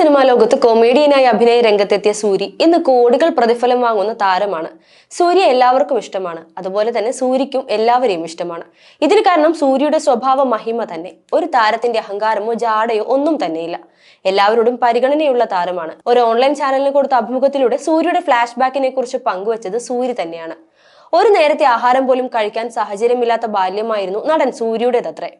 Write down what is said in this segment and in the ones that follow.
Cinema ലോകത്ത് കൊമേഡിയനായി അഭിനയ രംഗത്തെത്തിയ സൂരി ഇന്ന് കോടികൾ പ്രതിഫലം വാങ്ങുന്ന താരമാണ്. സൂര്യ എല്ലാവർക്കും ഇഷ്ടമാണ്. അതുപോലെ തന്നെ സൂര്യക്കും എല്ലാവരെയും ഇഷ്ടമാണ്. ഇതിന് കാരണം സൂര്യയുടെ സ്വഭാവ മഹിമ തന്നെ. ഒരു താരത്തിന്റെ അഹങ്കാരമോ ജാടയോ ഒന്നും തന്നെയില്ല. എല്ലാവരോടും പരിഗണനയുള്ള താരമാണ്. ഒരു ഓൺലൈൻ ചാനലിന് കൊടുത്ത അഭിമുഖത്തിലൂടെ സൂര്യയുടെ ഫ്ലാഷ് ബാക്കിനെ കുറിച്ച് പങ്കുവച്ചത് സൂര്യ തന്നെയാണ്. ഒരു നേരത്തെ ആഹാരം പോലും കഴിക്കാൻ സാഹചര്യമില്ലാത്ത ബാല്യമായിരുന്നു നടൻ സൂര്യയുടേതത്രേ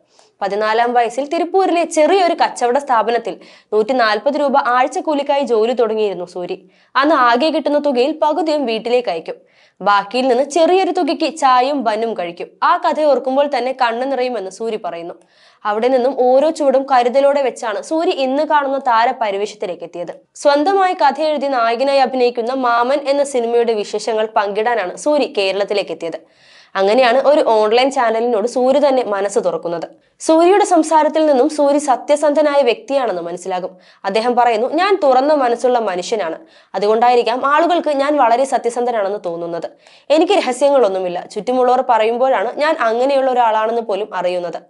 പതിനാലാം വയസ്സിൽ തിരുപ്പൂരിലെ ചെറിയൊരു കച്ചവട സ്ഥാപനത്തിൽ നൂറ്റി നാൽപ്പത് രൂപ ആഴ്ചക്കൂലിക്കായി ജോലി തുടങ്ങിയിരുന്നു സൂരി അന്ന് ആകെ കിട്ടുന്ന തുകയിൽ പകുതിയും വീട്ടിലേക്ക് അയക്കും. ബാക്കിയിൽ നിന്ന് ചെറിയൊരു തുകയ്ക്ക് ചായയും ബന്നും കഴിക്കും. ആ കഥ ഓർക്കുമ്പോൾ തന്നെ കണ്ണു നിറയുമെന്ന് സൂരി പറയുന്നു. അവിടെ നിന്നും ഓരോ ചുവടും കരുതലോടെ വെച്ചാണ് സൂര്യ ഇന്ന് കാണുന്ന താര പരിവേഷത്തിലേക്ക് എത്തിയത്. സ്വന്തമായി കഥ എഴുതി നായകനായി അഭിനയിക്കുന്ന മാമൻ എന്ന സിനിമയുടെ വിശേഷങ്ങൾ പങ്കിടാനാണ് സൂര്യ കേരളത്തിലേക്ക് എത്തിയത്. അങ്ങനെയാണ് ഒരു ഓൺലൈൻ ചാനലിനോട് സൂര്യ തന്നെ മനസ്സ് തുറക്കുന്നത്. സൂര്യയുടെ സംസാരത്തിൽ നിന്നും സൂര്യ സത്യസന്ധനായ വ്യക്തിയാണെന്ന് മനസ്സിലാകും. അദ്ദേഹം പറയുന്നു ഞാൻ തുറന്ന മനസ്സുള്ള മനുഷ്യനാണ്. അതുകൊണ്ടായിരിക്കാം ആളുകൾക്ക് ഞാൻ വളരെ സത്യസന്ധനാണെന്ന് തോന്നുന്നത്. എനിക്ക് രഹസ്യങ്ങളൊന്നുമില്ല. ചുറ്റുമുള്ളവർ പറയുമ്പോഴാണ് ഞാൻ അങ്ങനെയുള്ള ഒരാളാണെന്ന് പോലും അറിയുന്നത്.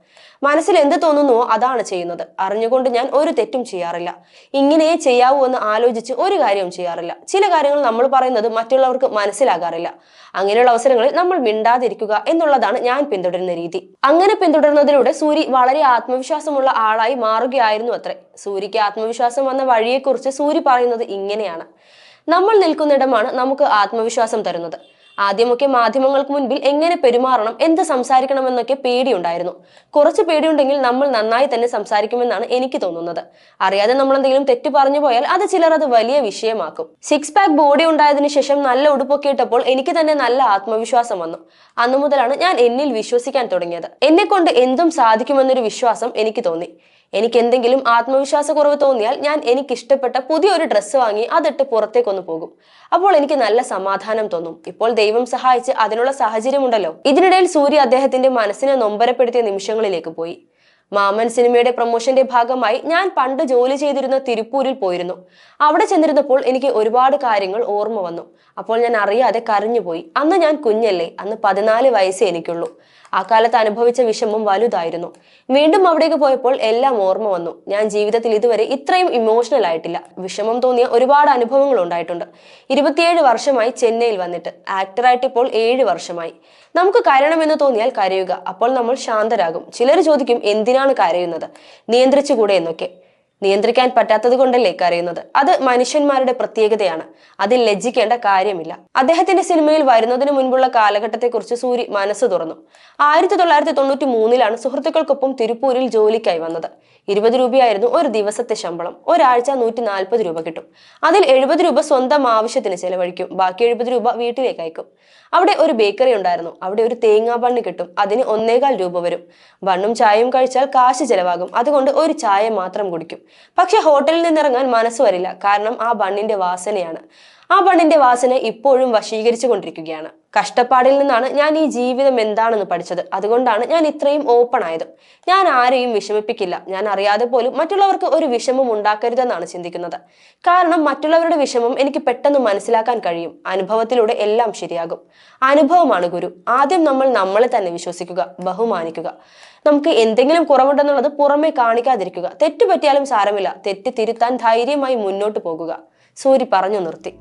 മനസ്സിൽ എന്ത് തോന്നുന്നുവോ അതാണ് ചെയ്യുന്നത്. അറിഞ്ഞുകൊണ്ട് ഞാൻ ഒരു തെറ്റും ചെയ്യാറില്ല. ഇങ്ങനെ ചെയ്യാവൂ എന്ന് ആലോചിച്ച് ഒരു കാര്യവും ചെയ്യാറില്ല. ചില കാര്യങ്ങൾ നമ്മൾ പറയുന്നത് മറ്റുള്ളവർക്ക് മനസ്സിലാകാറില്ല. അങ്ങനെയുള്ള അവസരങ്ങളിൽ നമ്മൾ മിണ്ടാതിരിക്കുക എന്നുള്ളതാണ് ഞാൻ പിന്തുടരുന്ന രീതി. അങ്ങനെ പിന്തുടരുന്നതിലൂടെ സൂരി വളരെ ആത്മവിശ്വാസമുള്ള ആളായി മാറുകയായിരുന്നു അത്രേ. സൂര്യക്ക് ആത്മവിശ്വാസം വന്ന വഴിയെക്കുറിച്ച് സൂരി പറയുന്നത് ഇങ്ങനെയാണ്. നമ്മൾ നിൽക്കുന്നിടമാണ് നമുക്ക് ആത്മവിശ്വാസം തരുന്നത്. ആദ്യമൊക്കെ മാധ്യമങ്ങൾക്ക് മുൻപിൽ എങ്ങനെ പെരുമാറണം എന്ത് സംസാരിക്കണമെന്നൊക്കെ പേടിയുണ്ടായിരുന്നു. കുറച്ച് പേടിയുണ്ടെങ്കിൽ നമ്മൾ നന്നായി തന്നെ സംസാരിക്കുമെന്നാണ് എനിക്ക് തോന്നുന്നത്. അറിയാതെ നമ്മൾ എന്തെങ്കിലും തെറ്റ് പറഞ്ഞു പോയാൽ അത് ചിലർ അത് വലിയ വിഷയമാക്കും. സിക്സ് പാക്ക് ബോഡി ഉണ്ടായതിനു ശേഷം നല്ല ഉടുപ്പൊക്കെ ഇട്ടപ്പോൾ എനിക്ക് തന്നെ നല്ല ആത്മവിശ്വാസം വന്നു. അന്നു മുതലാണ് ഞാൻ എന്നിൽ വിശ്വസിക്കാൻ തുടങ്ങിയത്. എന്നെ കൊണ്ട് എന്തും സാധിക്കുമെന്നൊരു വിശ്വാസം എനിക്ക് തോന്നി. എനിക്ക് എന്തെങ്കിലും ആത്മവിശ്വാസക്കുറവ് തോന്നിയാൽ ഞാൻ എനിക്ക് ഇഷ്ടപ്പെട്ട പുതിയൊരു ഡ്രസ്സ് വാങ്ങി അതിട്ട് പുറത്തേക്കൊന്ന് പോകും. അപ്പോൾ എനിക്ക് നല്ല സമാധാനം തോന്നും. ഇപ്പോൾ ദൈവം സഹായിച്ച് അതിനുള്ള സാഹചര്യമുണ്ടല്ലോ. ഇതിനിടയിൽ സൂര്യ അദ്ദേഹത്തിന്റെ മനസ്സിനെ നൊമ്പരപ്പെടുത്തിയ നിമിഷങ്ങളിലേക്ക് പോയി. മാമൻ സിനിമയുടെ പ്രൊമോഷന്റെ ഭാഗമായി ഞാൻ പണ്ട് ജോലി ചെയ്തിരുന്ന തിരുപ്പൂരിൽ പോയിരുന്നു. അവിടെ ചെന്നിരുന്നപ്പോൾ എനിക്ക് ഒരുപാട് കാര്യങ്ങൾ ഓർമ്മ വന്നു. അപ്പോൾ ഞാൻ അറിയാതെ കരഞ്ഞുപോയി. അന്ന് ഞാൻ കുഞ്ഞല്ലേ. അന്ന് പതിനാല് വയസ്സേ എനിക്കുള്ളൂ. ആ കാലത്ത് അനുഭവിച്ച വിഷമം വലുതായിരുന്നു. വീണ്ടും അവിടേക്ക് പോയപ്പോൾ എല്ലാം ഓർമ്മ വന്നു. ഞാൻ ജീവിതത്തിൽ ഇതുവരെ ഇത്രയും ഇമോഷണൽ ആയിട്ടില്ല. വിഷമം തോന്നിയ ഒരുപാട് അനുഭവങ്ങൾ ഉണ്ടായിട്ടുണ്ട്. ഇരുപത്തിയേഴ് വർഷമായി ചെന്നൈയിൽ വന്നിട്ട്. ആക്ടറായിട്ട് ഇപ്പോൾ ഏഴ് വർഷമായി. നമുക്ക് കരയണമെന്ന് തോന്നിയാൽ കരയുക. അപ്പോൾ നമ്മൾ ശാന്തരാകും. ചിലർ ചോദിക്കും എന്തിനാണ് കരയുന്നത്? നിയന്ത്രിച്ചുകൂടെ എന്നൊക്കെ. നിയന്ത്രിക്കാൻ പറ്റാത്തത് കൊണ്ടല്ലേ കരയുന്നത്? അത് മനുഷ്യന്മാരുടെ പ്രത്യേകതയാണ്. അതിൽ ലജ്ജിക്കേണ്ട കാര്യമില്ല. അദ്ദേഹത്തിന്റെ സിനിമയിൽ വരുന്നതിന് മുൻപുള്ള കാലഘട്ടത്തെക്കുറിച്ച് സൂരി മനസ്സ് തുറന്നു. ആയിരത്തി തൊള്ളായിരത്തി തൊണ്ണൂറ്റി മൂന്നിലാണ് സുഹൃത്തുക്കൾക്കൊപ്പം തിരുപ്പൂരിൽ ജോലിക്കായി വന്നത്. ഇരുപത് രൂപയായിരുന്നു ഒരു ദിവസത്തെ ശമ്പളം. ഒരാഴ്ച നൂറ്റി നാൽപ്പത് രൂപ കിട്ടും. അതിൽ എഴുപത് രൂപ സ്വന്തം ആവശ്യത്തിന് ചെലവഴിക്കും. ബാക്കി എഴുപത് രൂപ വീട്ടിലേക്ക് അയക്കും. അവിടെ ഒരു ബേക്കറി ഉണ്ടായിരുന്നു. അവിടെ ഒരു തേങ്ങാ ബണ്ണ് കിട്ടും. അതിന് ഒന്നേകാൽ രൂപ വരും. ബണ്ണും ചായയും കഴിച്ചാൽ കാശ് ചെലവാകും. അതുകൊണ്ട് ഒരു ചായ മാത്രം കുടിക്കും. പക്ഷെ ഹോട്ടലിൽ നിന്നിറങ്ങാൻ മനസ്സ് വരില്ല. കാരണം ആ ബണ്ണിന്റെ വാസനയാണ്. ആ ബണ്ണിന്റെ വാസന ഇപ്പോഴും വശീകരിച്ചു കൊണ്ടിരിക്കുകയാണ്. കഷ്ടപ്പാടിൽ നിന്നാണ് ഞാൻ ഈ ജീവിതം എന്താണെന്ന് പഠിച്ചത്. അതുകൊണ്ടാണ് ഞാൻ ഇത്രയും ഓപ്പൺ ആയത്. ഞാൻ ആരെയും വിഷമിപ്പിക്കില്ല. ഞാൻ അറിയാതെ പോലും മറ്റുള്ളവർക്ക് ഒരു വിഷമം ഉണ്ടാക്കരുതെന്നാണ് ചിന്തിക്കുന്നത്. കാരണം മറ്റുള്ളവരുടെ വിഷമം എനിക്ക് പെട്ടെന്ന് മനസ്സിലാക്കാൻ കഴിയും. അനുഭവത്തിലൂടെ എല്ലാം ശരിയാകും. അനുഭവമാണ് ഗുരു. ആദ്യം നമ്മൾ നമ്മളെ തന്നെ വിശ്വസിക്കുക ബഹുമാനിക്കുക. നമുക്ക് എന്തെങ്കിലും കുറവുണ്ടെന്നുള്ളത് പുറമെ കാണിക്കാതിരിക്കുക. തെറ്റുപറ്റിയാലും സാരമില്ല. തെറ്റ് തിരുത്താൻ ധൈര്യമായി മുന്നോട്ട് പോകുക. സൂരി പറഞ്ഞു നിർത്തി.